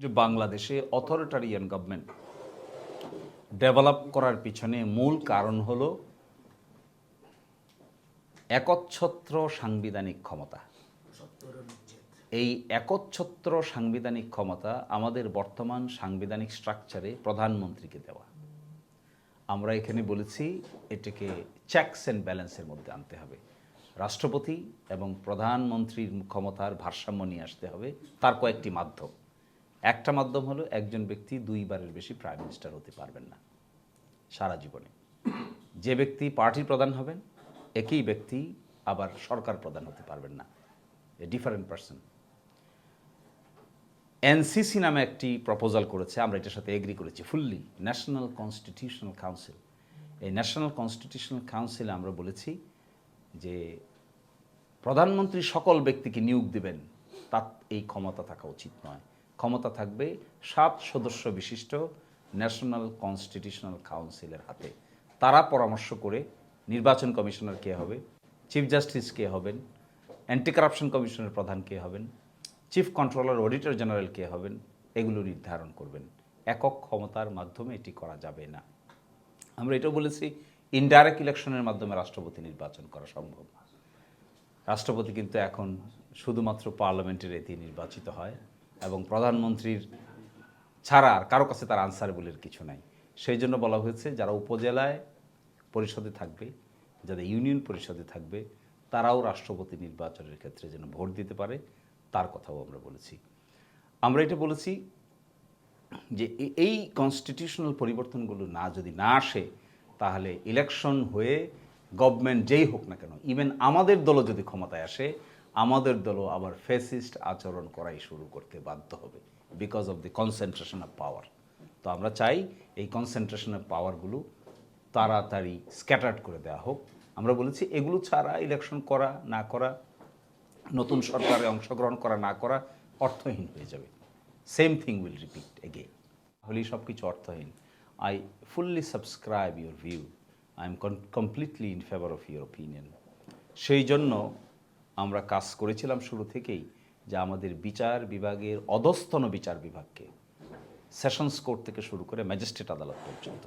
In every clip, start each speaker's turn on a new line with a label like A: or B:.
A: যে বাংলাদেশে authoritarian government develop করার পিছনে মূল কারণ হল একচ্ছত্র সাংবিধানিক ক্ষমতা। এই একচ্ছত্র সাংবিধানিক ক্ষমতা আমাদের বর্তমান সাংবিধানিক স্ট্রাকচারে প্রধানমন্ত্রীকে দেওয়া। আমরা এখানে বলেছি এটাকে চেকস অ্যান্ড ব্যালেন্সের মধ্যে আনতে হবে। রাষ্ট্রপতি এবং প্রধানমন্ত্রীর ক্ষমতার ভারসাম্য নিয়ে আসতে হবে। তার কয়েকটি মাধ্যম। একটা মাধ্যম হলো একজন ব্যক্তি দুইবারের বেশি প্রাইম মিনিস্টার হতে পারবেন না, সারা জীবনে। যে ব্যক্তি পার্টির প্রধান হবেন, একই ব্যক্তি আবার সরকার প্রধান হতে পারবেন না, এ ডিফারেন্ট পার্সন এনসিসি নামে একটি প্রপোজাল করেছে, আমরা এটার সাথে এগ্রি করেছি ফুললি ন্যাশনাল কনস্টিটিউশনাল কাউন্সিল এই ন্যাশনাল কনস্টিটিউশনাল কাউন্সিলে আমরা বলেছি যে প্রধানমন্ত্রী সকল ব্যক্তিকে নিয়োগ দেবেন তার এই ক্ষমতা থাকা উচিত নয়। ক্ষমতা থাকবে সাত সদস্য বিশিষ্ট ন্যাশনাল কনস্টিটিউশনাল কাউন্সিলের হাতে। তারা পরামর্শ করে নির্বাচন কমিশনার কে হবে, চিফ জাস্টিস কে হবেন অ্যান্টি কারাপশন কমিশনের প্রধান কে হবেন, চিফ কন্ট্রোলার অডিটর জেনারেল কে হবেন, এগুলো নির্ধারণ করবেন। একক ক্ষমতার মাধ্যমে এটি করা যাবে না। আমরা এটাও বলেছি ইনডাইরেক্ট ইলেকশনের মাধ্যমে রাষ্ট্রপতি নির্বাচন করা সম্ভব। রাষ্ট্রপতি কিন্তু এখন শুধুমাত্র পার্লামেন্টের এতে নির্বাচিত হয়। এবং প্রধানমন্ত্রীর ছাড়া আর কারও কাছে তার আনসারেবলের কিছু নাই। সেই জন্য বলা হয়েছে, যারা উপজেলায় পরিষদে থাকবে, যারা ইউনিয়ন পরিষদে থাকবে, তারাও রাষ্ট্রপতি নির্বাচনের ক্ষেত্রে যেন ভোট দিতে পারে, তার কথাও আমরা বলেছি। আমরা এটা বলেছি যে এই কনস্টিটিউশনাল পরিবর্তনগুলো না যদি না আসে, তাহলে ইলেকশন হয়ে গভর্নমেন্ট যেই হোক না কেন ইভেন আমাদের দলও যদি ক্ষমতায় আসে আমাদের দলও আবার ফেসিস্ট আচরণ করাই শুরু করতে বাধ্য হবে because of the concentration of power তো আমরা চাই এই কনসেন্ট্রেশন অফ পাওয়ারগুলো তাড়াতাড়ি স্ক্যাটার্ড করে দেওয়া হোক। আমরা বলেছি এগুলো ছাড়া ইলেকশন করা, না করা, নতুন সরকারে অংশগ্রহণ করা, না করা অর্থহীন হয়ে যাবে। Same thing will repeat again হলেই সব কিছু অর্থহীন I fully subscribe your view I am completely in favour of your opinion সেই জন্য আমরা কাজ করেছিলাম শুরু থেকেই যে আমাদের বিচার বিভাগের অধস্তন বিচার বিভাগকে সেশনস কোর্ট থেকে শুরু করে ম্যাজিস্ট্রেট আদালত পর্যন্ত।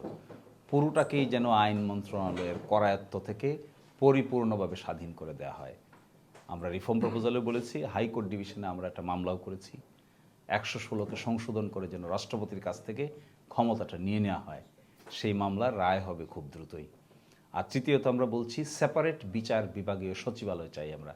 A: পুরোটাকেই যেন আইন মন্ত্রণালয়ের করায়ত্ত থেকে পরিপূর্ণভাবে স্বাধীন করে দেওয়া হয়। আমরা রিফর্ম প্রপোজালে বলেছি, হাইকোর্ট ডিভিশনে আমরা একটা মামলাও করেছি। একশো ষোলোকে সংশোধন করে যেন রাষ্ট্রপতির কাছ থেকে ক্ষমতাটা নিয়ে নেওয়া হয়, সেই মামলার রায় হবে খুব দ্রুতই। আর তৃতীয়ত আমরা বলছি সেপারেট বিচার বিভাগীয় সচিবালয় চাই আমরা।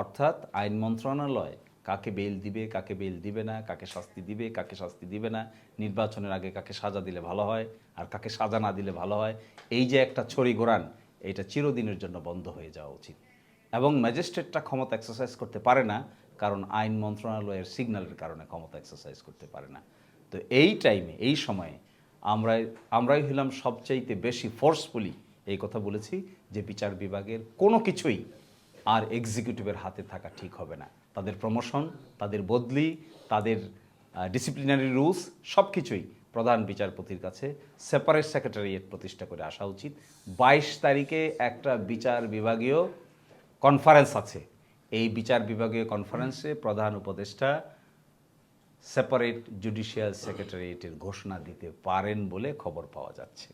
A: অর্থাৎ আইন মন্ত্রণালয় কাকে বেল দিবে, কাকে বেল দিবে না, কাকে শাস্তি দিবে, কাকে শাস্তি দিবে না, নির্বাচনের আগে কাকে সাজা দিলে ভালো হয় আর কাকে সাজা না দিলে ভালো হয়, এই যে একটা ছড়ি গোড়ান এটা চিরদিনের জন্য বন্ধ হয়ে যাওয়া উচিত। এবং ম্যাজিস্ট্রেটটা ক্ষমতা এক্সারসাইজ করতে পারে না, কারণ আইন মন্ত্রণালয়ের সিগন্যালের কারণে ক্ষমতা এক্সারসাইজ করতে পারে না। তো এই টাইমে এই সময়ে আমরা আমরাই হলাম সবচাইতে বেশি ফোর্সফুলি এই কথা বলেছি যে বিচার বিভাগের কোনো কিছুই আর এক্সিকিউটিভের হাতে থাকা ঠিক হবে না। তাদের প্রমোশন তাদের বদলি, তাদের ডিসিপ্লিনারি রুলস সব কিছুই প্রধান বিচারপতির কাছে সেপারেট সেক্রেটারিয়েট প্রতিষ্ঠা করে আসা উচিত। বাইশ তারিখে একটা বিচার বিভাগীয় কনফারেন্স আছে। এই বিচার বিভাগীয় কনফারেন্সে প্রধান উপদেষ্টা সেপারেট জুডিশিয়াল সেক্রেটারিয়েটের ঘোষণা দিতে পারেন বলে খবর পাওয়া যাচ্ছে।